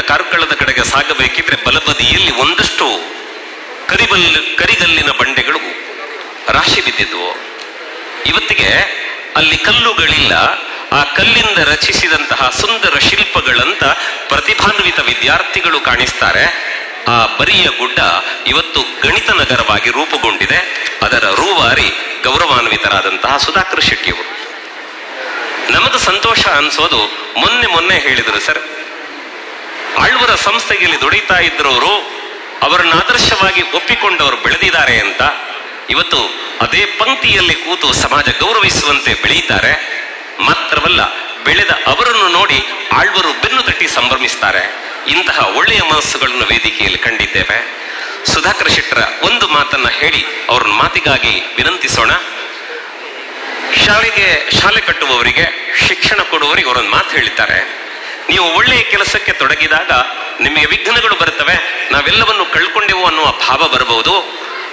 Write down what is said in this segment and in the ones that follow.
ಕಾರ್ಕಳದಿಂದ ಕಾರ್ಕಳದ ಕಡೆಗೆ ಸಾಗಬೇಕಿದ್ರೆ ಬಲಬದಿಯಲ್ಲಿ ಒಂದಷ್ಟು ಕರಿಬಲ್, ಕರಿಗಲ್ಲಿನ ಬಂಡೆಗಳು ರಾಶಿ ಬಿದ್ದಿದ್ವು. ಇವತ್ತಿಗೆ ಅಲ್ಲಿ ಕಲ್ಲುಗಳಿಲ್ಲ. ಆ ಕಲ್ಲಿಂದ ರಚಿಸಿದಂತಹ ಸುಂದರ ಶಿಲ್ಪಗಳಂತ ಪ್ರತಿಭಾನ್ವಿತ ವಿದ್ಯಾರ್ಥಿಗಳು ಕಾಣಿಸ್ತಾರೆ. ಆ ಬರಿಯ ಗುಡ್ಡ ಇವತ್ತು ಗಣಿತ ನಗರವಾಗಿ ರೂಪುಗೊಂಡಿದೆ. ಅದರ ರೂವಾರಿ ಗೌರವಾನ್ವಿತರಾದಂತಹ ಸುಧಾಕರ್ ಶೆಟ್ಟಿಯವರು. ನಮದು ಸಂತೋಷ ಅನ್ಸೋದು ಮೊನ್ನೆ ಮೊನ್ನೆ ಹೇಳಿದರು ಸರ್. ಆಳ್ವರ ಸಂಸ್ಥೆಯಲ್ಲಿ ದುಡಿತಾ ಇದ್ರವರು ಅವರನ್ನು ಆದರ್ಶವಾಗಿ ಒಪ್ಪಿಕೊಂಡವರು ಬೆಳೆದಿದ್ದಾರೆ ಅಂತ ಇವತ್ತು ಅದೇ ಪಂಕ್ತಿಯಲ್ಲಿ ಕೂತು ಸಮಾಜ ಗೌರವಿಸುವಂತೆ ಬೆಳೆಯುತ್ತಾರೆ ಮಾತ್ರವಲ್ಲ, ಬೆಳೆದ ಅವರನ್ನು ನೋಡಿ ಆಳ್ವರು ಬೆನ್ನು ತಟ್ಟಿ ಸಂಭ್ರಮಿಸ್ತಾರೆ. ಇಂತಹ ಒಳ್ಳೆಯ ಮನಸ್ಸುಗಳನ್ನು ವೇದಿಕೆಯಲ್ಲಿ ಕಂಡಿದ್ದೇವೆ. ಸುಧಾಕರ್ ಶೆಟ್ಟರ ಒಂದು ಮಾತನ್ನ ಹೇಳಿ ಅವ್ರ ಮಾತಿಗಾಗಿ ವಿನಂತಿಸೋಣ. ಶಾಲೆಗೆ ಶಾಲೆ ಕಟ್ಟುವವರಿಗೆ, ಶಿಕ್ಷಣ ಕೊಡುವವರಿಗೆ ಅವರೊಂದು ಮಾತು ಹೇಳಿದ್ದಾರೆ. ನೀವು ಒಳ್ಳೆಯ ಕೆಲಸಕ್ಕೆ ತೊಡಗಿದಾಗ ನಿಮಗೆ ವಿಘ್ನಗಳು ಬರುತ್ತವೆ, ನಾವೆಲ್ಲವನ್ನು ಕಳ್ಕೊಂಡೆವು ಅನ್ನುವ ಭಾವ ಬರಬಹುದು.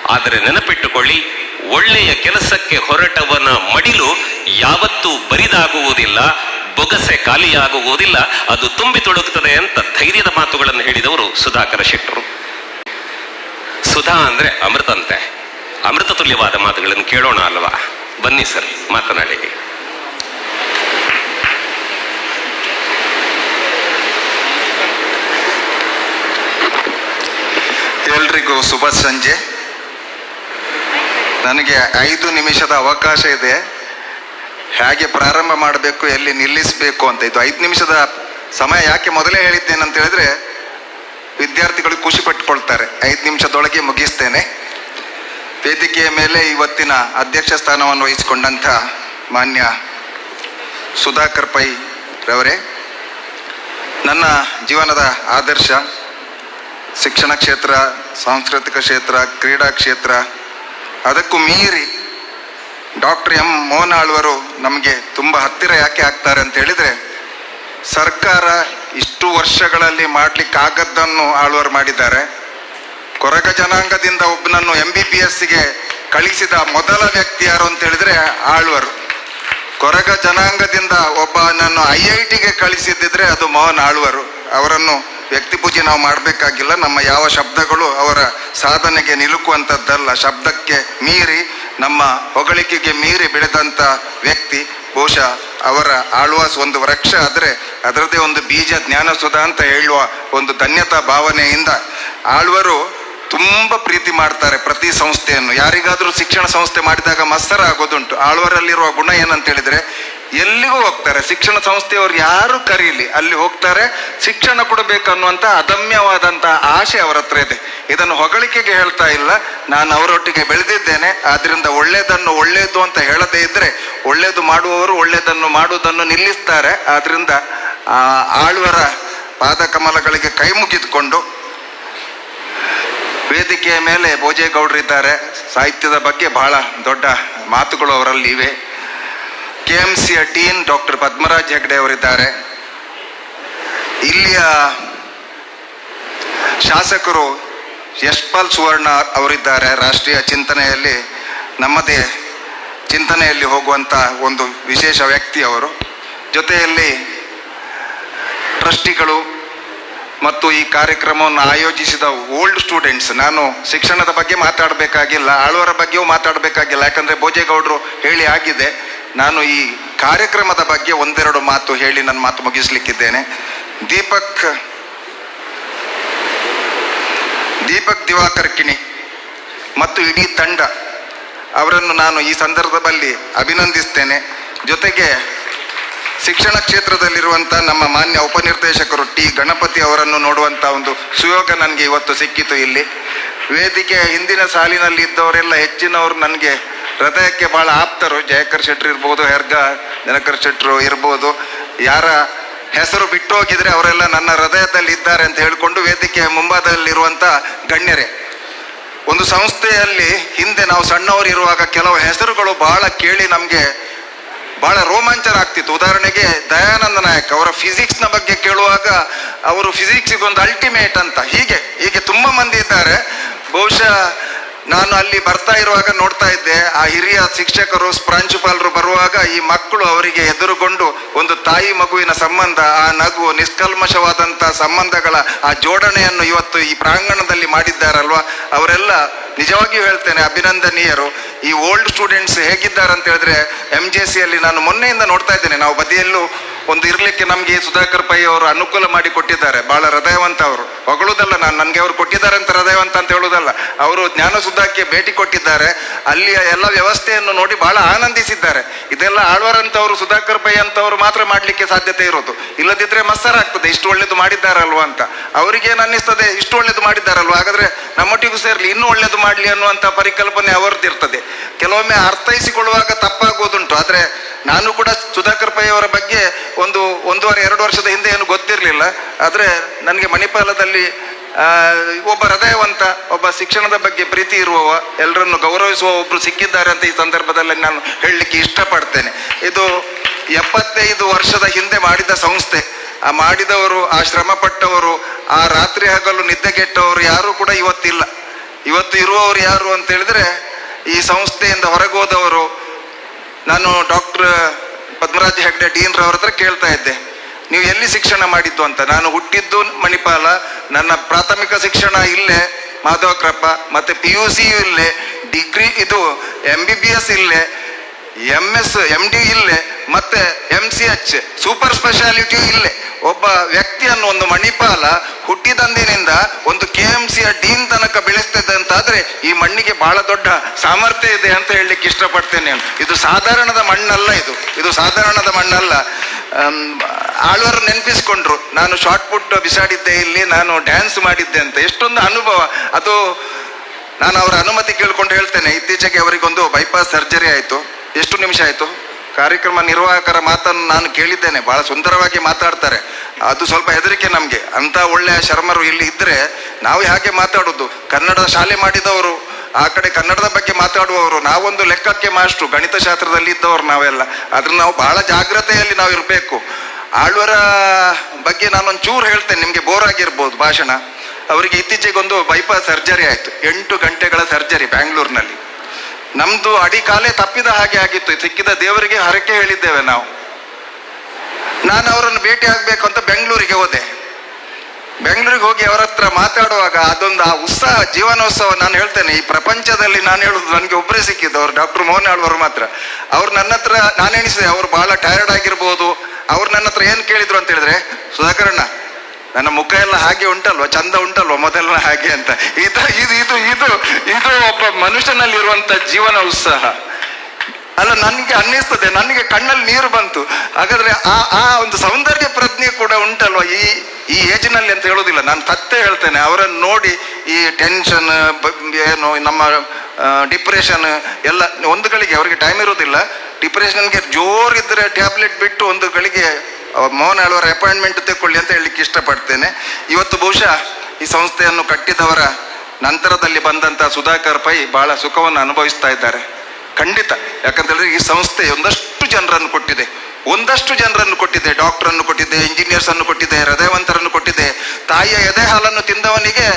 ಆದರೆ ನೆನಪಿಟ್ಟುಕೊಳ್ಳಿ, ಒಳ್ಳೆಯ ಕೆಲಸಕ್ಕೆ ಹೊರಟವನ ಮಡಿಲು ಯಾವತ್ತೂ ಬರಿದಾಗುವುದಿಲ್ಲ, ಬೊಗಸೆ ಖಾಲಿಯಾಗುವುದಿಲ್ಲ, ಅದು ತುಂಬಿ ತೊಡಗುತ್ತದೆ ಅಂತ ಧೈರ್ಯದ ಮಾತುಗಳನ್ನು ಹೇಳಿದವರು ಸುಧಾಕರ ಶೆಟ್ಟರು. ಸುಧಾ ಅಂದ್ರೆ ಅಮೃತಂತೆ. ಅಮೃತ ತುಲ್ಯವಾದ ಮಾತುಗಳನ್ನು ಕೇಳೋಣ ಅಲ್ವಾ? ಬನ್ನಿ ಸರ್ ಮಾತನಾಡಿ ಎಲ್ರಿಗೂ ಶುಭ ಸಂಜೆ. ನನಗೆ ಐದು ನಿಮಿಷದ ಅವಕಾಶ ಇದೆ. ಹೇಗೆ ಪ್ರಾರಂಭ ಮಾಡಬೇಕು, ಎಲ್ಲಿ ನಿಲ್ಲಿಸಬೇಕು ಅಂತ. ಇದು ಐದು ನಿಮಿಷದ ಸಮಯ ಯಾಕೆ ಮೊದಲೇ ಹೇಳಿದ್ದೇನೆ ಅಂತ ಹೇಳಿದ್ರೆ, ವಿದ್ಯಾರ್ಥಿಗಳು ಖುಷಿ ಪಟ್ಟುಕೊಳ್ತಾರೆ. ಐದು ನಿಮಿಷದೊಳಗೆ ಮುಗಿಸ್ತೇನೆ. ವೇದಿಕೆಯ ಮೇಲೆ ಇವತ್ತಿನ ಅಧ್ಯಕ್ಷ ಸ್ಥಾನವನ್ನು ವಹಿಸಿಕೊಂಡಂಥ ಮಾನ್ಯ ಸುಧಾಕರ್ ಪೈ ರವರೇ, ನನ್ನ ಜೀವನದ ಆದರ್ಶ ಶಿಕ್ಷಣ ಕ್ಷೇತ್ರ, ಸಾಂಸ್ಕೃತಿಕ ಕ್ಷೇತ್ರ, ಕ್ರೀಡಾ ಕ್ಷೇತ್ರ. ಅದಕ್ಕೂ ಮೀರಿ ಡಾಕ್ಟರ್ ಎಂ ಮೋಹನ್ ಆಳ್ವರು ನಮಗೆ ತುಂಬ ಹತ್ತಿರ ಯಾಕೆ ಆಗ್ತಾರೆ ಅಂತ ಹೇಳಿದರೆ, ಸರ್ಕಾರ ಇಷ್ಟು ವರ್ಷಗಳಲ್ಲಿ ಮಾಡಲಿಕ್ಕಾಗದ್ದನ್ನು ಆಳ್ವರು ಮಾಡಿದ್ದಾರೆ. ಕೊರಗ ಜನಾಂಗದಿಂದ ಒಬ್ಬನನ್ನು ಎಂ ಬಿ ಬಿ ಎಸ್ಸಿಗೆ ಕಳಿಸಿದ ಮೊದಲ ವ್ಯಕ್ತಿ ಯಾರು ಅಂತ ಹೇಳಿದ್ರೆ ಆಳ್ವರು. ಕೊರಗ ಜನಾಂಗದಿಂದ ಒಬ್ಬನನ್ನು ಐ ಐ ಟಿಗೆ ಕಳಿಸಿದ್ದಿದ್ರೆ ಅದು ಮೋಹನ್ ಆಳ್ವರು. ಅವರನ್ನು ವ್ಯಕ್ತಿ ಪೂಜೆ ನಾವು ಮಾಡಬೇಕಾಗಿಲ್ಲ. ನಮ್ಮ ಯಾವ ಶಬ್ದಗಳು ಅವರ ಸಾಧನೆಗೆ ನಿಲುಕುವಂಥದ್ದಲ್ಲ ಶಬ್ದಕ್ಕೆ ಮೀರಿ, ನಮ್ಮ ಹೊಗಳಿಕೆಗೆ ಮೀರಿ ಬೆಳೆದಂಥ ವ್ಯಕ್ತಿ, ಬಹುಶಃ ಅವರ ಆಳ್ವಾಸ್ ಒಂದು ವೃಕ್ಷ ಆದರೆ ಅದರದೇ ಒಂದು ಬೀಜ ಜ್ಞಾನಸುಧ ಅಂತ ಹೇಳುವ ಒಂದು ಧನ್ಯತಾ ಭಾವನೆಯಿಂದ ಆಳ್ವರು ತುಂಬ ಪ್ರೀತಿ ಮಾಡ್ತಾರೆ ಪ್ರತಿ ಸಂಸ್ಥೆಯನ್ನು. ಯಾರಿಗಾದರೂ ಶಿಕ್ಷಣ ಸಂಸ್ಥೆ ಮಾಡಿದಾಗ ಮಸ್ತರ ಆಗೋದುಂಟು. ಆಳ್ವರಲ್ಲಿರುವ ಗುಣ ಏನಂತ ಹೇಳಿದ್ರೆ ಎಲ್ಲಿಗೂ ಹೋಗ್ತಾರೆ. ಶಿಕ್ಷಣ ಸಂಸ್ಥೆಯವರು ಯಾರು ಕರೀಲಿ. ಅಲ್ಲಿ ಹೋಗ್ತಾರೆ. ಶಿಕ್ಷಣ ಕೊಡಬೇಕನ್ನುವಂಥ ಅದಮ್ಯವಾದಂಥ ಆಶೆ ಅವರ ಹತ್ರ ಇದೆ. ಇದನ್ನು ಹೊಗಳಿಕೆಗೆ ಹೇಳ್ತಾ ಇಲ್ಲ. ನಾನು ಅವರೊಟ್ಟಿಗೆ ಬೆಳೆದಿದ್ದೇನೆ. ಆದ್ರಿಂದ ಒಳ್ಳೆಯದನ್ನು ಒಳ್ಳೆಯದು ಅಂತ ಹೇಳದೇ ಇದ್ರೆ ಒಳ್ಳೆಯದು ಮಾಡುವವರು ಒಳ್ಳೆಯದನ್ನು ಮಾಡುವುದನ್ನು ನಿಲ್ಲಿಸ್ತಾರೆ. ಆದ್ರಿಂದ, ಆ, ಆಳ್ವರ ಪಾದಕಮಲಗಳಿಗೆ ಕೈ ಮುಗಿದುಕೊಂಡು ವೇದಿಕೆಯ ಮೇಲೆ ಭೋಜೇಗೌಡರಿದ್ದಾರೆ. ಸಾಹಿತ್ಯದ ಬಗ್ಗೆ ಬಹಳ ದೊಡ್ಡ ಮಾತುಗಳು ಅವರಲ್ಲಿ ಇವೆ. ಕೆ ಎಂ ಸಿಯ ಟೀನ್ ಡಾಕ್ಟರ್ ಪದ್ಮರಾಜ್ ಹೆಗ್ಡೆ ಅವರಿದ್ದಾರೆ. ಇಲ್ಲಿಯ ಶಾಸಕರು ಯಶ್ಪಾಲ್ ಸುವರ್ಣ ಅವರಿದ್ದಾರೆ ರಾಷ್ಟ್ರೀಯ ಚಿಂತನೆಯಲ್ಲಿ. ನಮ್ಮದೇ ಚಿಂತನೆಯಲ್ಲಿ ಹೋಗುವಂಥ ಒಂದು ವಿಶೇಷ ವ್ಯಕ್ತಿ ಅವರು. ಜೊತೆಯಲ್ಲಿ ಟ್ರಸ್ಟಿಗಳು ಮತ್ತು ಈ ಕಾರ್ಯಕ್ರಮವನ್ನು ಆಯೋಜಿಸಿದ ಓಲ್ಡ್ ಸ್ಟೂಡೆಂಟ್ಸ್, ನಾನು ಶಿಕ್ಷಣದ ಬಗ್ಗೆ ಮಾತಾಡಬೇಕಾಗಿಲ್ಲ, ಆಳ್ವರ ಬಗ್ಗೆಯೂ ಮಾತಾಡಬೇಕಾಗಿಲ್ಲ, ಯಾಕಂದರೆ ಭೋಜೇಗೌಡರು ಹೇಳಿ ಆಗಿದೆ. ನಾನು ಈ ಕಾರ್ಯಕ್ರಮದ ಬಗ್ಗೆ ಒಂದೆರಡು ಮಾತು ಹೇಳಿ ನನ್ನ ಮಾತು ಮುಗಿಸ್ಲಿಕ್ಕಿದ್ದೇನೆ. ದೀಪಕ್ ದೀಪಕ್ ದಿವಾಕರ್ ಕಿಣಿ ಮತ್ತು ಇಡೀ ತಂಡ ಅವರನ್ನು ನಾನು ಈ ಸಂದರ್ಭದಲ್ಲಿ ಅಭಿನಂದಿಸ್ತೇನೆ. ಜೊತೆಗೆ ಶಿಕ್ಷಣ ಕ್ಷೇತ್ರದಲ್ಲಿರುವಂಥ ನಮ್ಮ ಮಾನ್ಯ ಉಪನಿರ್ದೇಶಕರು ಟಿ ಗಣಪತಿ ಅವರನ್ನು ನೋಡುವಂಥ ಒಂದು ಸುಯೋಗ ನನಗೆ ಇವತ್ತು ಸಿಕ್ಕಿತು ಇಲ್ಲಿ. ವೇದಿಕೆಯ ಹಿಂದಿನ ಸಾಲಿನಲ್ಲಿ ಇದ್ದವರೆಲ್ಲ ಹೆಚ್ಚಿನವರು ನನಗೆ ಹೃದಯಕ್ಕೆ ಬಹಳ ಆಪ್ತರು, ಜಯಕರ್ ಶೆಟ್ರು ಇರ್ಬೋದು, ಹೆರ್ಗ, ದಿನಕರ್ ಶೆಟ್ರು ಇರ್ಬೋದು. ಯಾರ ಹೆಸರು ಬಿಟ್ಟು ಹೋಗಿದ್ರೆ ಅವರೆಲ್ಲ ನನ್ನ ಹೃದಯದಲ್ಲಿ ಇದ್ದಾರೆ ಅಂತ ಹೇಳಿಕೊಂಡು ವೇದಿಕೆಯ ಮುಂಭಾಗದಲ್ಲಿರುವಂಥ ಗಣ್ಯರೇ, ಒಂದು ಸಂಸ್ಥೆಯಲ್ಲಿ ಹಿಂದೆ ನಾವು ಸಣ್ಣವರು ಇರುವಾಗ ಕೆಲವು ಹೆಸರುಗಳು ಬಹಳ ಕೇಳಿ ನಮಗೆ ಬಹಳ ರೋಮಾಂಚನ ಆಗ್ತಿತ್ತು ಉದಾಹರಣೆಗೆ ದಯಾನಂದ ನಾಯಕ್ ಅವರ ಫಿಸಿಕ್ಸ್ನ ಬಗ್ಗೆ ಕೇಳುವಾಗ ಅವರು ಫಿಸಿಕ್ಸಿಗೆ ಒಂದು ಅಲ್ಟಿಮೇಟ್ ಅಂತ. ಹೀಗೆ ಹೀಗೆ ತುಂಬ ಮಂದಿ ಇದ್ದಾರೆ. ಬಹುಶಃ ನಾನು ಅಲ್ಲಿ ಬರ್ತಾ ಇರುವಾಗ ನೋಡ್ತಾ ಇದ್ದೆ, ಆ ಹಿರಿಯ ಶಿಕ್ಷಕರು, ಪ್ರಾಂಶುಪಾಲರು ಬರುವಾಗ ಈ ಮಕ್ಕಳು ಅವರಿಗೆ ಎದುರುಗೊಂಡು ಒಂದು ತಾಯಿ ಮಗುವಿನ ಸಂಬಂಧ, ಆ ನಗು ನಿಷ್ಕಲ್ಮಶವಾದಂತ ಸಂಬಂಧಗಳ ಆ ಜೋಡಣೆಯನ್ನು ಇವತ್ತು ಈ ಪ್ರಾಂಗಣದಲ್ಲಿ ಮಾಡಿದ್ದಾರಲ್ವಾ? ಅವರೆಲ್ಲ ನಿಜವಾಗಿಯೂ ಹೇಳ್ತೇನೆ, ಅಭಿನಂದನೀಯರು. ಈ ಓಲ್ಡ್ ಸ್ಟೂಡೆಂಟ್ಸ್ ಹೇಗಿದ್ದಾರೆ ಅಂತ ಹೇಳಿದ್ರೆ ಎಂ ಜೆ ಸಿಯಲ್ಲಿ ನಾನು ಮೊನ್ನೆಯಿಂದ ನೋಡ್ತಾ ಇದ್ದೇನೆ. ನಾವು ಬದಿಯಲ್ಲೂ ಒಂದು ಇರ್ಲಿಕ್ಕೆ ನಮ್ಗೆ ಸುಧಾಕರ್ ಪೈ ಅವರು ಅನುಕೂಲ ಮಾಡಿ ಕೊಟ್ಟಿದ್ದಾರೆ. ಬಹಳ ಹೃದಯವಂತ ಅವರು. ಹೊಗಳುದಲ್ಲ ನಾನು, ನನಗೆ ಅವರು ಕೊಟ್ಟಿದ್ದಾರೆ ಅಂತ ಹೃದಯವಂತ ಅಂತ ಹೇಳೋದಲ್ಲ. ಅವರು ಜ್ಞಾನ ಸುಧಾಕ್ಕೆ ಭೇಟಿ ಕೊಟ್ಟಿದ್ದಾರೆ. ಅಲ್ಲಿಯ ಎಲ್ಲ ವ್ಯವಸ್ಥೆಯನ್ನು ನೋಡಿ ಬಹಳ ಆನಂದಿಸಿದ್ದಾರೆ. ಇದೆಲ್ಲ ಆಳ್ವರಂತವರು, ಸುಧಾಕರ್ ಪೈ ಅಂತವರು ಮಾತ್ರ ಮಾಡ್ಲಿಕ್ಕೆ ಸಾಧ್ಯತೆ ಇರೋದು. ಇಲ್ಲದಿದ್ರೆ ಮಸ್ಸರ ಆಗ್ತದೆ. ಇಷ್ಟು ಒಳ್ಳೇದು ಮಾಡಿದ್ದಾರಲ್ವಾ ಅಂತ. ಅವರಿಗೆ ಅನ್ನಿಸ್ತದೆ? ಇಷ್ಟು ಒಳ್ಳೇದು ಮಾಡಿದ್ದಾರಲ್ವ? ಹಾಗಾದ್ರೆ ನಮ್ಮೊಟ್ಟಿಗೂ ಸೇರ್ಲಿ. ಇನ್ನೂ ಒಳ್ಳೇದು ಮಾಡ್ಲಿ ಅನ್ನುವಂತ ಪರಿಕಲ್ಪನೆ ಅವರದ್ದಿರ್ತದೆ ಕೆಲವೊಮ್ಮೆ ಅರ್ಥೈಸಿಕೊಳ್ಳುವಾಗ ತಪ್ಪಾಗೋದುಂಟು. ಆದ್ರೆ ನಾನು ಕೂಡ ಸುಧಾಕರ್ ಪೈ ಅವರ ಬಗ್ಗೆ ಒಂದು ಒಂದೂವರೆ, ಎರಡು ವರ್ಷದ ಹಿಂದೆ ಏನು ಗೊತ್ತಿರಲಿಲ್ಲ. ಆದರೆ ನನಗೆ ಮಣಿಪಾಲದಲ್ಲಿ ಒಬ್ಬ ಹೃದಯವಂತ, ಒಬ್ಬ ಶಿಕ್ಷಣದ ಬಗ್ಗೆ ಪ್ರೀತಿ ಇರುವವ ಎಲ್ಲರನ್ನು ಗೌರವಿಸುವ ಒಬ್ಬರು ಸಿಕ್ಕಿದ್ದಾರೆ ಅಂತ ಈ ಸಂದರ್ಭದಲ್ಲಿ ನಾನು ಹೇಳಲಿಕ್ಕೆ ಇಷ್ಟಪಡ್ತೇನೆ. ಇದು ಎಪ್ಪತ್ತೈದು ವರ್ಷದ ಹಿಂದೆ ಮಾಡಿದ ಸಂಸ್ಥೆ. ಆ ಮಾಡಿದವರು, ಆ ಶ್ರಮಪಟ್ಟವರು, ಆ ರಾತ್ರಿ ಹಗಲು ನಿದ್ದೆಗೆಟ್ಟವರು ಯಾರು ಕೂಡ ಇವತ್ತಿಲ್ಲ. ಇವತ್ತು ಇರುವವರು ಯಾರು ಅಂತ ಹೇಳಿದ್ರೆ, ಈ ಸಂಸ್ಥೆಯಿಂದ ಹೊರಗೋದವರು ನಾನು ಡಾಕ್ಟರ್ ಪದ್ಮರಾಜ ಹೆಗ್ಡೆ ಡೀನ್ ರವರ ಹತ್ರ ಕೇಳ್ತಾ ಇದ್ದೆ. ನೀವು ಎಲ್ಲಿ ಶಿಕ್ಷಣ ಮಾಡಿದ್ದು ಅಂತ? ನಾನು ಹುಟ್ಟಿದ್ದು ಮಣಿಪಾಲ. ನನ್ನ ಪ್ರಾಥಮಿಕ ಶಿಕ್ಷಣ ಇಲ್ಲೇ ಮಾಧವಕ್ರಪ್ಪ ಮತ್ತೆ ಪಿ ಯು ಸಿಯು ಇಲ್ಲೇ. ಡಿಗ್ರಿ ಇದು ಎಂ ಬಿ ಬಿ ಎಸ್ ಇಲ್ಲೇ. ಎಂ ಎಸ್ ಎಂ ಡಿ ಇಲ್ಲೇ, ಮತ್ತೆ M C H super speciality ಇಲ್ಲೇ. ಒಬ್ಬ ವ್ಯಕ್ತಿಯನ್ನು ಒಂದು ಮಣಿಪಾಲ ಹುಟ್ಟಿದಂದಿನಿಂದ ಒಂದು ಕೆ ಎಂ ಸಿಯ ಡೀನ್ ತನಕ ಬೆಳೆಸ್ತಿದೆ ಈ ಮಣ್ಣಿಗೆ ಬಹಳ ದೊಡ್ಡ ಸಾಮರ್ಥ್ಯ ಇದೆ ಅಂತ ಹೇಳಲಿಕ್ಕೆ ಇಷ್ಟಪಡ್ತೇನೆ ಇದು ಸಾಧಾರಣದ ಮಣ್ಣಲ್ಲ ಇದು. ಇದು ಸಾಧಾರಣದ ಮಣ್ಣಲ್ಲ. ಆಳ್ವರು ನೆನಪಿಸ್ಕೊಂಡ್ರು, ನಾನು ಶಾರ್ಟ್ ಪುಟ್ ಬಿಸಾಡಿದ್ದೆ ಇಲ್ಲಿ, ನಾನು ಡ್ಯಾನ್ಸ್ ಮಾಡಿದ್ದೆ ಅಂತ. ಎಷ್ಟೊಂದು ಅನುಭವ. ಅದು ನಾನು ಅವರ ಅನುಮತಿ ಕೇಳ್ಕೊಂಡು ಹೇಳ್ತೇನೆ. ಇತ್ತೀಚೆಗೆ ಅವರಿಗೊಂದು ಬೈಪಾಸ್ ಸರ್ಜರಿ ಆಯಿತು. ಎಷ್ಟು ನಿಮಿಷ ಆಯಿತು? ಕಾರ್ಯಕ್ರಮ ನಿರ್ವಾಹಕರ ಮಾತನ್ನು ನಾನು ಕೇಳಿದ್ದೇನೆ. ಬಹಳ ಸುಂದರವಾಗಿ ಮಾತಾಡ್ತಾರೆ. ಅದು ಸ್ವಲ್ಪ ಹೆದರಿಕೆ ನಮಗೆ. ಅಂತ ಒಳ್ಳೆಯ ಶರ್ಮರು ಇಲ್ಲಿ ಇದ್ದರೆ ನಾವು ಹೇಗೆ ಮಾತಾಡೋದು? ಕನ್ನಡ ಶಾಲೆ ಮಾಡಿದವರು, ಆ ಕಡೆ ಕನ್ನಡದ ಬಗ್ಗೆ ಮಾತಾಡುವವರು, ನಾವೊಂದು ಲೆಕ್ಕಕ್ಕೆ ಮಾಸ್ಟ್ರು. ಗಣಿತ ಶಾಸ್ತ್ರದಲ್ಲಿ ಇದ್ದವರು ನಾವೆಲ್ಲ. ಆದ್ರೆ ನಾವು ಬಹಳ ಜಾಗ್ರತೆಯಲ್ಲಿ ನಾವು ಇರಬೇಕು. ಆಳ್ವರ ಬಗ್ಗೆ ನಾನೊಂದು ಚೂರು ಹೇಳ್ತೇನೆ. ನಿಮಗೆ ಬೋರ್ ಆಗಿರ್ಬೋದು ಭಾಷಣ. ಅವರಿಗೆ ಇತ್ತೀಚೆಗೆ ಒಂದು ಬೈಪಾಸ್ ಸರ್ಜರಿ ಆಯಿತು. ಎಂಟು ಗಂಟೆಗಳ ಸರ್ಜರಿ ಬ್ಯಾಂಗ್ಳೂರಿನಲ್ಲಿ ನಮ್ದು ಅಡಿ ಕಾಲೇ ತಪ್ಪಿದ ಹಾಗೆ ಆಗಿತ್ತು. ಸಿಕ್ಕಿದ ದೇವರಿಗೆ ಹರಕೆ ಹೇಳಿದ್ದೇವೆ ನಾವು. ನಾನು ಅವರನ್ನು ಭೇಟಿ ಆಗ್ಬೇಕು ಅಂತ ಬೆಂಗಳೂರಿಗೆ ಹೋದೆ. ಬೆಂಗಳೂರಿಗೆ ಹೋಗಿ ಅವರ ಹತ್ರ ಮಾತಾಡುವಾಗ ಅದೊಂದು ಆ ಉತ್ಸಾಹ, ಜೀವನೋತ್ಸವ ನಾನು ಹೇಳ್ತೇನೆ. ಈ ಪ್ರಪಂಚದಲ್ಲಿ ನಾನು ಹೇಳುದು ನನಗೆ ಒಬ್ಬರೇ ಸಿಕ್ಕಿದ್ದು ಅವ್ರು ಡಾಕ್ಟರ್ ಮೋಹನ್ ಆಳ್ವರು ಮಾತ್ರ. ಅವ್ರು ನನ್ನ ಹತ್ರ ನಾನು ಎಣಿಸಿದೆ ಅವ್ರು ಬಹಳ ಟಯರ್ಡ್ ಆಗಿರ್ಬೋದು. ಅವ್ರು ನನ್ನ ಹತ್ರ ಏನು ಕೇಳಿದ್ರು ಅಂತ ಹೇಳಿದ್ರೆ, ಸುಧಾಕರಣ್ಣ ನನ್ನ ಮುಖ ಎಲ್ಲ ಹಾಗೆ ಉಂಟಲ್ವ? ಚಂದ ಉಂಟಲ್ವ ಮೊದಲ ಹಾಗೆ ಅಂತ? ಇದು ಇದು ಇದು ಇದು ಇದು ಒಬ್ಬ ಮನುಷ್ಯನಲ್ಲಿರುವಂತ ಜೀವನ ಉತ್ಸಾಹ. ಅಲ್ಲ, ನನಗೆ ಅನ್ನಿಸ್ತದೆ. ನನಗೆ ಕಣ್ಣಲ್ಲಿ ನೀರು ಬಂತು. ಹಾಗಾದ್ರೆ ಆ ಆ ಒಂದು ಸೌಂದರ್ಯ ಉಂಟಲ್ವಾ ಈ ಈ ಏಜಿನಲ್ಲಿ ಅಂತ ಹೇಳೋದಿಲ್ಲ. ನಾನು ತತ್ತೆ ಹೇಳ್ತೇನೆ. ಅವರನ್ನು ನೋಡಿ ಈ ಟೆನ್ಷನ್ ಏನು, ನಮ್ಮ ಡಿಪ್ರೆಷನ್ ಎಲ್ಲ ಒಂದು ಗಳಿಗೆ ಅವರಿಗೆ ಟೈಮ್ ಇರೋದಿಲ್ಲ ಡಿಪ್ರೆಷನ್ಗೆ ಜೋರಿದ್ದರೆ ಟ್ಯಾಬ್ಲೆಟ್ ಬಿಟ್ಟು ಒಂದು ಗಳಿಗೆ ಮೋಹನ್ ಆಳ್ವರ ಅಪಾಯಿಂಟ್ಮೆಂಟ್ ತೆಕ್ಕೊಳ್ಳಿ ಅಂತ ಹೇಳಲಿಕ್ಕೆ ಇಷ್ಟಪಡ್ತೇನೆ. ಇವತ್ತು ಬಹುಶಃ ಈ ಸಂಸ್ಥೆಯನ್ನು ಕಟ್ಟಿದವರ ನಂತರದಲ್ಲಿ ಬಂದಂತ ಸುಧಾಕರ್ ಪೈ ಬಹಳ ಸುಖವನ್ನು ಅನುಭವಿಸ್ತಾ ಇದ್ದಾರೆ. ಖಂಡಿತ. ಯಾಕಂತೇಳಿದ್ರೆ ಈ ಸಂಸ್ಥೆ ಒಂದಷ್ಟು ಜನರನ್ನು ಕೊಟ್ಟಿದೆ. ಒಂದಷ್ಟು ಜನರನ್ನು ಕೊಟ್ಟಿದೆ ಡಾಕ್ಟರ್ ಅನ್ನು ಕೊಟ್ಟಿದೆ ಇಂಜಿನಿಯರ್ಸ್ ಅನ್ನು ಕೊಟ್ಟಿದೆ ಹೃದಯವಂತರನ್ನು ಕೊಟ್ಟಿದೆ ತಾಯಿಯ ಎದೆ ಹಾಲನ್ನು ತಿಂದವನಿಗೆ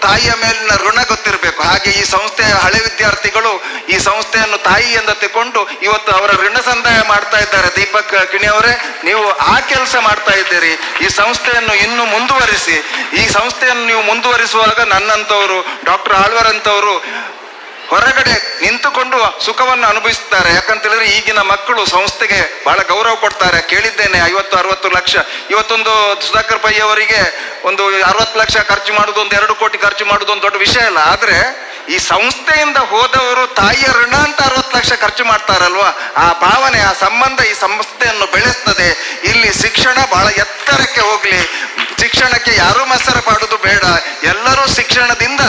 ತಾಯಿಯ ಮೇಲಿನ ಋಣ ಗೊತ್ತಿರಬೇಕು. ಹಾಗೆ ಈ ಸಂಸ್ಥೆಯ ಹಳೆ ವಿದ್ಯಾರ್ಥಿಗಳು ಈ ಸಂಸ್ಥೆಯನ್ನು ತಾಯಿ ಎಂದು ತಗೊಂಡು ಇವತ್ತು ಅವರ ಋಣ ಸಂದಾಯ ಮಾಡ್ತಾ ಇದ್ದಾರೆ. ದೀಪಕ್ ಕಿಣಿ ಅವರೇ ನೀವು ಆ ಕೆಲಸ ಮಾಡ್ತಾ ಇದ್ದೀರಿ. ಈ ಸಂಸ್ಥೆಯನ್ನು ಇನ್ನು ಮುಂದುವರಿಸಿ. ಈ ಸಂಸ್ಥೆಯನ್ನು ನೀವು ಮುಂದುವರಿಸುವಾಗ ನನ್ನಂತವರು ಡಾಕ್ಟರ್ ಆಳ್ವರ್ ಅಂತವರು ಹೊರಗಡೆ ನಿಂತುಕೊಂಡು ಸುಖವನ್ನು ಅನುಭವಿಸ್ತಾರೆ ಯಾಕಂತ ಹೇಳಿದ್ರೆ ಈಗಿನ ಮಕ್ಕಳು ಸಂಸ್ಥೆಗೆ ಬಹಳ ಗೌರವ ಕೊಡ್ತಾರೆ. ಕೇಳಿದ್ದೇನೆ ಐವತ್ತು, ಅರವತ್ತು ಲಕ್ಷ. ಇವತ್ತೊಂದು ಸುಧಾಕರ್ ಪೈ ಅವರಿಗೆ ಒಂದು ಅರವತ್ತು ಲಕ್ಷ ಖರ್ಚು ಮಾಡೋದು ಒಂದು ಎರಡು ಕೋಟಿ ಖರ್ಚು ಮಾಡೋದು ಒಂದು ದೊಡ್ಡ ವಿಷಯ ಅಲ್ಲ. ಆದ್ರೆ ಈ ಸಂಸ್ಥೆಯಿಂದ ಹೋದವರು ತಾಯಿಯ ಋಣ ಅಂತ ಅರವತ್ತು ಲಕ್ಷ ಖರ್ಚು ಮಾಡ್ತಾರಲ್ವಾ? ಆ ಭಾವನೆ, ಆ ಸಂಬಂಧ ಈ ಸಂಸ್ಥೆಯನ್ನು ಬೆಳೆಸ್ತದೆ. ಇಲ್ಲಿ ಶಿಕ್ಷಣ ಬಹಳ ಎತ್ತರಕ್ಕೆ ಹೋಗ್ಲಿ. ಶಿಕ್ಷಣಕ್ಕೆ ಯಾರೂ ಮತ್ಸರ ಪಾಡುದು ಬೇಡ. ಎಲ್ಲರೂ ಶಿಕ್ಷಣದಿಂದ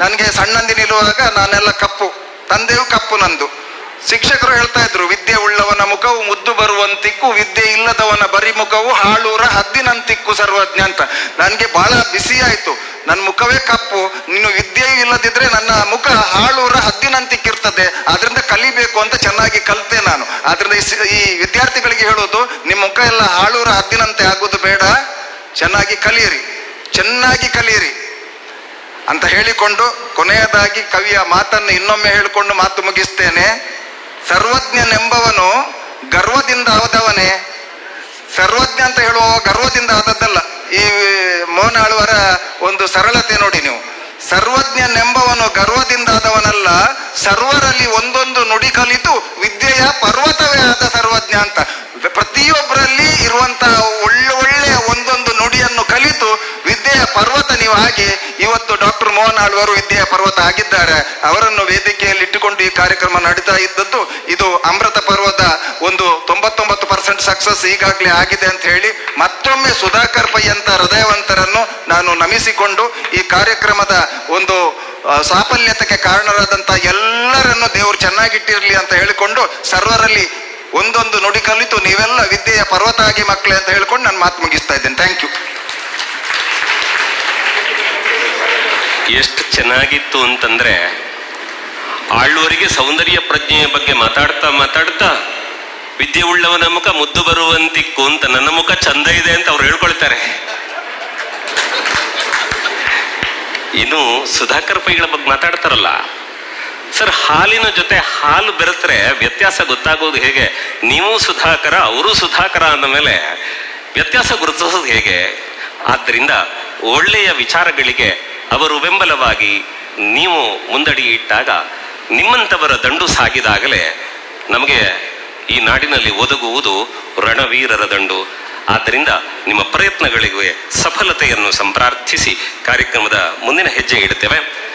ನನಗೆ ಸಣ್ಣಂದಿ ನಿಲ್ಲುವಾಗ ನಾನೆಲ್ಲ ಕಪ್ಪು. ತಂದೆಯು ಕಪ್ಪು ನಂದು. ಶಿಕ್ಷಕರು ಹೇಳ್ತಾ ಇದ್ರು, ವಿದ್ಯೆ ಉಳ್ಳವನ ಮುಖವು ಮುದ್ದು ಬರುವಂತಿಕ್ಕು, ವಿದ್ಯೆ ಇಲ್ಲದವನ ಬರಿ ಮುಖವು ಹಾಳೂರ ಹದ್ದಿನಂತಿಕ್ಕು ಸರ್ವಜ್ಞ ಅಂತ. ನನಗೆ ಬಹಳ ಬಿಸಿ ಆಯ್ತು. ನನ್ನ ಮುಖವೇ ಕಪ್ಪು. ನೀನು ವಿದ್ಯೆಯೂ ಇಲ್ಲದಿದ್ರೆ ನನ್ನ ಮುಖ ಹಾಳೂರ ಹದ್ದಿನಂತಿಕ್ಕಿರ್ತದೆ. ಅದರಿಂದ ಕಲಿಬೇಕು ಅಂತ ಚೆನ್ನಾಗಿ ಕಲಿತೆ ನಾನು. ಅದರಿಂದ ಈ ವಿದ್ಯಾರ್ಥಿಗಳಿಗೆ ಹೇಳೋದು ನಿಮ್ಮ ಮುಖ ಎಲ್ಲ ಹಾಳೂರ ಹದ್ದಿನಂತೆ ಆಗೋದು ಬೇಡ. ಚೆನ್ನಾಗಿ ಕಲಿಯಿರಿ. ಚೆನ್ನಾಗಿ ಕಲಿಯಿರಿ. ಅಂತ ಹೇಳಿಕೊಂಡು ಕೊನೆಯದಾಗಿ ಕವಿಯ ಮಾತನ್ನು ಇನ್ನೊಮ್ಮೆ ಹೇಳಿಕೊಂಡು ಮಾತು ಮುಗಿಸ್ತೇನೆ. ಸರ್ವಜ್ಞನೆಂಬವನು ಗರ್ವದಿಂದ ಆದವನೇ. ಸರ್ವಜ್ಞ ಅಂತ ಹೇಳುವ ಗರ್ವದಿಂದ ಆದದ್ದಲ್ಲ. ಈ ಮೋಹನ ಆಳ್ವರ ಒಂದು ಸರಳತೆ ನೋಡಿ ನೀವು. ಸರ್ವಜ್ಞನೆಂಬವನು ಗರ್ವದಿಂದ ಆದವನಲ್ಲ, ಸರ್ವರಲ್ಲಿ ಒಂದೊಂದು ನುಡಿ ಕಲಿತು ವಿದ್ಯೆಯ ಪರ್ವತವೇ ಆದ ಸರ್ವಜ್ಞ ಅಂತ. ಪ್ರತಿಯೊಬ್ಬರಲ್ಲಿ ಇರುವಂತಹ ಒಳ್ಳೆ ಒಳ್ಳೆಯ ಒಂದೊಂದು ನುಡಿಯನ್ನು ಕಲಿತು ವಿದ್ಯೆಯ ಪರ್ವತ ನೀವು ಹಾಗೆ ಆಳ್ವರು ವಿದ್ಯೆಯ ಪರ್ವತ ಆಗಿದ್ದಾರೆ. ಅವರನ್ನು ವೇದಿಕೆಯಲ್ಲಿ ಇಟ್ಟುಕೊಂಡು ಈ ಕಾರ್ಯಕ್ರಮ ನಡೀತಾ ಇದ್ದದ್ದು ಇದು ಅಮೃತ ಪರ್ವದ ಒಂದು ತೊಂಬತ್ತೊಂಬತ್ತು ಪರ್ಸೆಂಟ್ ಸಕ್ಸಸ್ ಈಗಾಗಲೇ ಆಗಿದೆ ಅಂತ ಹೇಳಿ ಮತ್ತೊಮ್ಮೆ ಸುಧಾಕರ್ ಪೈ ಅಂತ ಹೃದಯವಂತರನ್ನು ನಾನು ನಮಿಸಿಕೊಂಡು ಈ ಕಾರ್ಯಕ್ರಮದ ಒಂದು ಸಾಫಲ್ಯತೆಗೆ ಕಾರಣರಾದಂತಹ ಎಲ್ಲರನ್ನು ದೇವರು ಚೆನ್ನಾಗಿಟ್ಟಿರಲಿ ಅಂತ ಹೇಳಿಕೊಂಡು ಸರ್ವರಲ್ಲಿ ಒಂದೊಂದು ನುಡಿ ಕಲಿತು ನೀವೆಲ್ಲ ವಿದ್ಯೆಯ ಪರ್ವತ ಆಗಿ ಮಕ್ಕಳೇ ಅಂತ ಹೇಳ್ಕೊಂಡು ನಾನು ಮಾತು ಮುಗಿಸ್ತಾ ಇದ್ದೇನೆ. ಥ್ಯಾಂಕ್ ಯು ಎಷ್ಟು ಚೆನ್ನಾಗಿತ್ತು ಅಂತಂದ್ರೆ ಆಳ್ವರಿಗೆ ಸೌಂದರ್ಯ ಪ್ರಜ್ಞೆಯ ಬಗ್ಗೆ ಮಾತಾಡ್ತಾ ಮಾತಾಡ್ತಾ ವಿದ್ಯೆ ಉಳ್ಳವನ ಮುಖ ಮುದ್ದು ಬರುವಂತಿಕ್ಕು ಅಂತ ನನ್ನ ಮುಖ ಚಂದ ಇದೆ ಅಂತ ಅವ್ರು ಹೇಳ್ಕೊಳ್ತಾರೆ. ಇನ್ನು ಸುಧಾಕರ್ ಪೈಗಳ ಬಗ್ಗೆ ಮಾತಾಡ್ತಾರಲ್ಲ. ಸರ್, ಹಾಲಿನ ಜೊತೆ ಹಾಲು ಬೆರೆತರೆ ವ್ಯತ್ಯಾಸ ಗೊತ್ತಾಗೋದು ಹೇಗೆ? ನೀವು ಸುಧಾಕರ, ಅವರು ಸುಧಾಕರ ಅಂದ ಮೇಲೆ ವ್ಯತ್ಯಾಸ ಗುರುತಿಸೋದು ಹೇಗೆ? ಆದ್ದರಿಂದ ಒಳ್ಳೆಯ ವಿಚಾರಗಳಿಗೆ ಅವರು ಬೆಂಬಲವಾಗಿ ನೀವು ಮುಂದಡಿ ಇಟ್ಟಾಗ ನಿಮ್ಮಂಥವರ ದಂಡು ಸಾಗಿದಾಗಲೇ ನಮಗೆ ಈ ನಾಡಿನಲ್ಲಿ ಒದಗುವುದು ರಣವೀರರ ದಂಡು. ಆದ್ದರಿಂದ ನಿಮ್ಮ ಪ್ರಯತ್ನಗಳಿಗೆ ಸಫಲತೆಯನ್ನು ಸಂಪ್ರಾರ್ಥಿಸಿ ಕಾರ್ಯಕ್ರಮದ ಮುಂದಿನ ಹೆಜ್ಜೆ ಇಡುತ್ತೇವೆ.